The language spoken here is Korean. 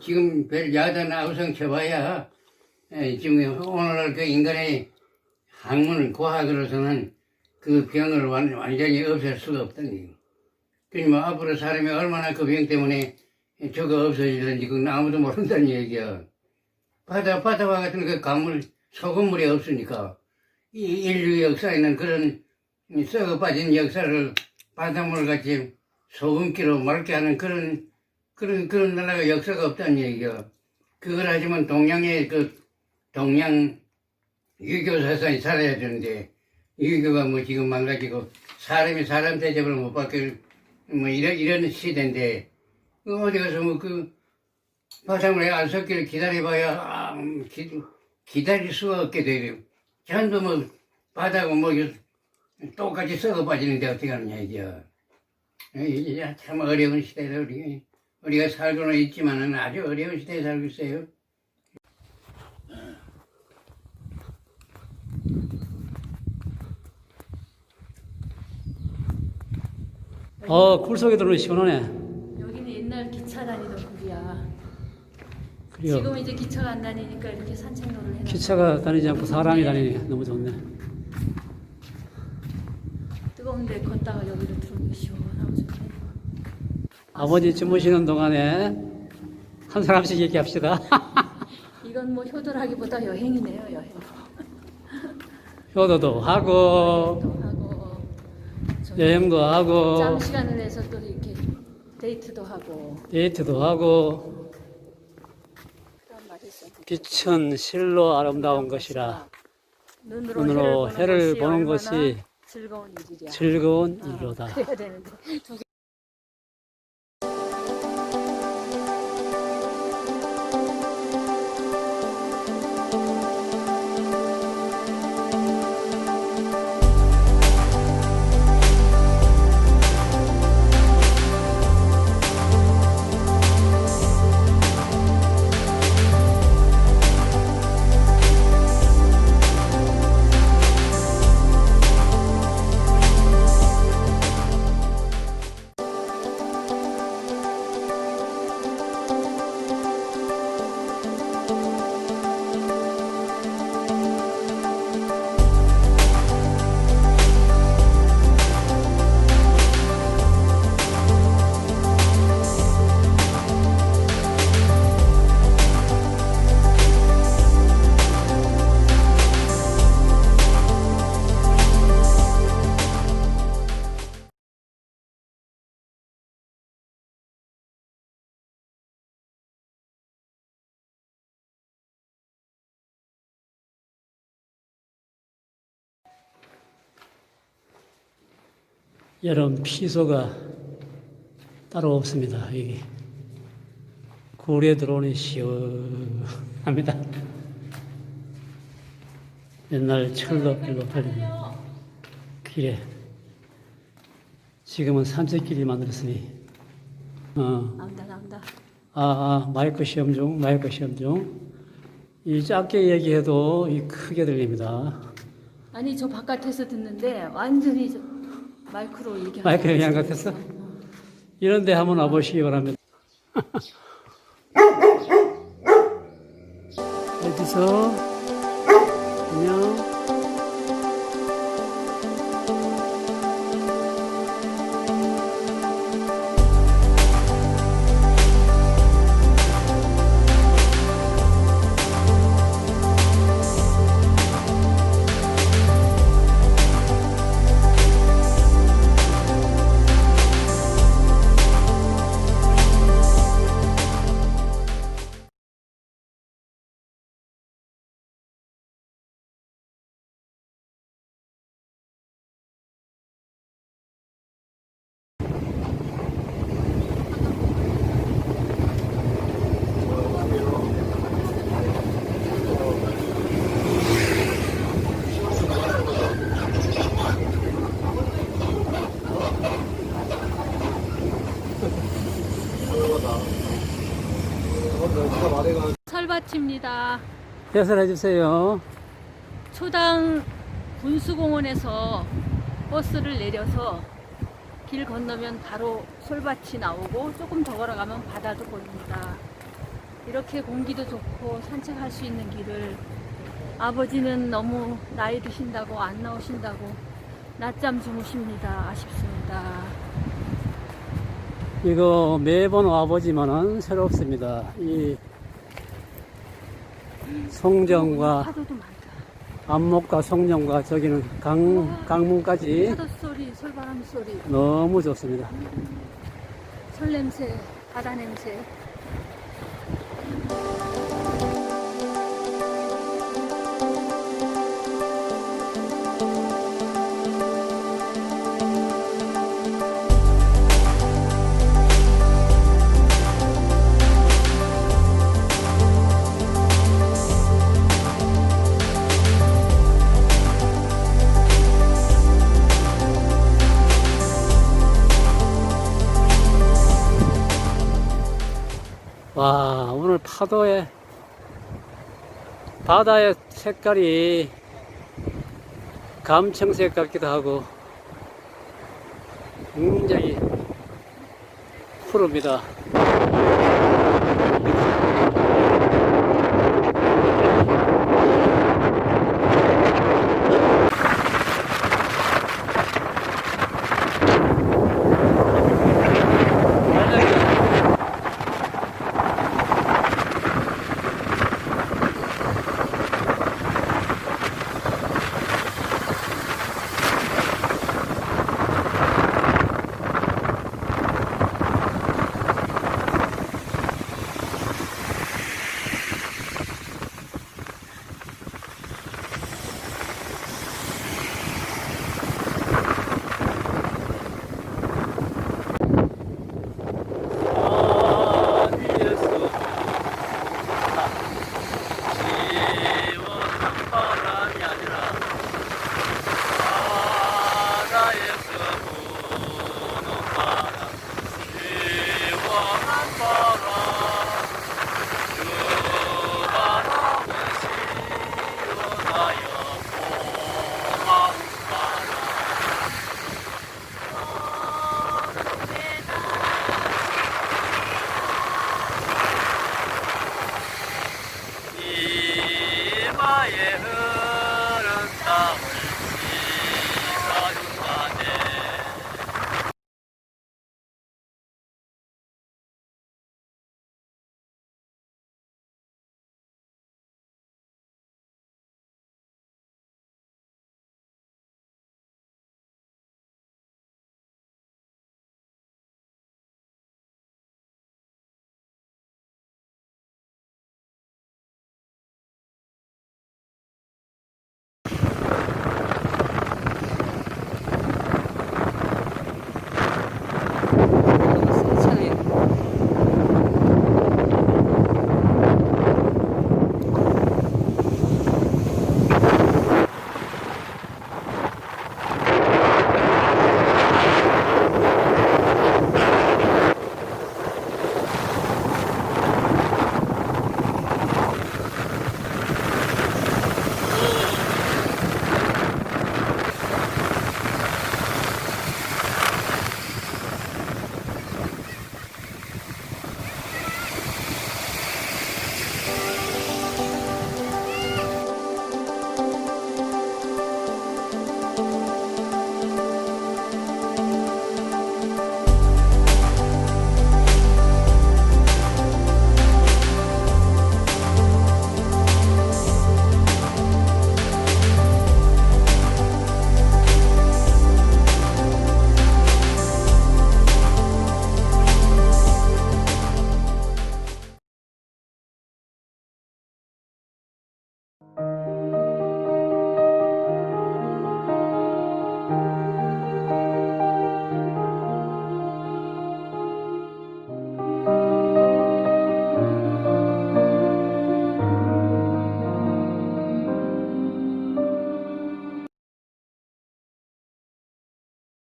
지금 별 야단나 우선 쳐봐야 에, 지금 오늘날 그 인간의 학문 과학으로서는 그 병을 완, 완전히 없앨 수가 없다는 얘기예요. 그러니까 앞으로 사람이 얼마나 그 병 때문에 저거 없어지는지 그건 아무도 모른다는 얘기야. 바다, 바다와 같은 그 강물, 소금물이 없으니까 이 인류 역사에는 그런 썩어 빠진 역사를 바닷물 같이 소금기로 맑게 하는 그런 그런 그런 나라가 역사가 없다는 얘기야. 그걸 하지만 동양의 그 동양 유교 사상이 살아야 되는데 유교가 뭐 지금 망가지고 사람이 사람 대접을 못 받게 뭐 이런 이런 시대인데 그 어디 가서 뭐 그 바닷물에 안 섞기를 기다려봐야 아, 음, 기, 기다릴 수가 없게 되요. 전부 뭐 바다가 뭐 똑같이 썩어 빠지는데 어떻게 하느냐. 이제 참 어려운 시대다 우리 우리가 살고는 있지만은 아주 어려운 시대에 살고 있어요. 어, 굴 속에 들어오니 시원하네. 여기는 옛날 기차 다니던 길이야. 그래요. 지금은 이제 기차가 안 다니니까 이렇게 산책로를 해놨어. 기차가 다니지 않고 사람이 다니니 너무 좋네. 뜨거운데 걷다가 여기로 들어오면 시원하고 좋네. 아버지 주무시는 동안에 한 사람씩 얘기합시다. 이건 뭐 효도라기보다 여행이네요, 여행. 효도도 하고, 또 하고, 여행도 하고, 짬 시간을 내서 또 이렇게 데이트도 하고 데이트도 하고, 그런 말이 있어. 빛은 실로 아름다운 것이라 눈으로, 눈으로 해를 보는 얼마나 것이 즐거운 일이야. 즐거운 아, 일로다. 그래야 되는데 두 개. 여름 피소가 따로 없습니다. 여기 굴에 들어오니 시원합니다. 옛날 철로 길로 달리는 길에 지금은 삼색길이 만들었으니 어, 나온다 나온다. 아, 아 마이크 시험 중 마이크 시험 중이 작게 얘기해도 이 크게 들립니다. 아니 저 바깥에서 듣는데 완전히 저 마이크로 얘기하는 마이크 거 영향 같았어. 같았어? 이런 데 한번 와보시기 바랍니다. 어디서? 설밭입니다. 해설해 주세요. 초당 분수공원에서 버스를 내려서 길 건너면 바로 솔밭이 나오고 조금 더 걸어가면 바다도 보입니다. 이렇게 공기도 좋고 산책할 수 있는 길을 아버지는 너무 나이 드신다고 안 나오신다고 낮잠 주무십니다. 아쉽습니다. 이거 매번 와보지만은 새롭습니다. 이 송정과. 안목과 송정과 저기는 강, 강문까지 소리, 솔바람 소리, 너무 좋습니다. 솔 냄새, 바다 냄새. 와, 오늘 파도에, 바다의 색깔이 감청색 같기도 하고, 굉장히 푸릅니다.